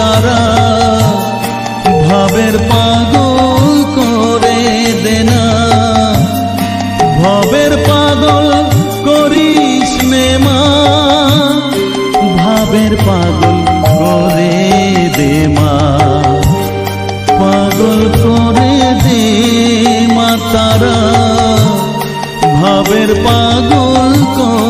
তারা ভাবের পাগল করে দে না ভবের পাগল করিস মা। ভাবের পাগল করে দে মা। পাগল করে দে মা তারা। ভাবের পাগল করে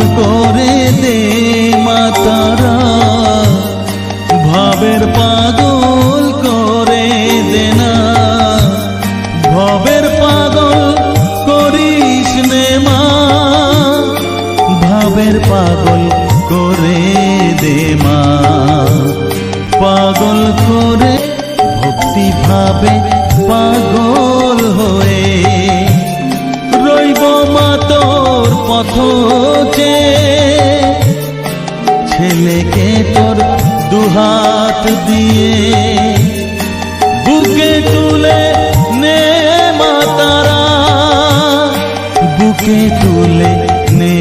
করে দে মাতারা। ভাবের পাগল করে দে না। ভবের পাগল করিস নে মা। ভাবের পাগল করে দে মা। পাগল করে ভক্তি ভাবে পাগল হয়ে মা তোর পথ ছেলেকে তোর দুহাত দিয়ে। বুকে তুলে নে মাতারা বুকে তুলে নে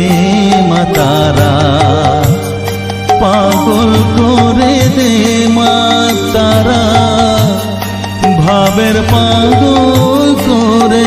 মাতারা পাগল করে দে মাতারা ভাবের পাগল করে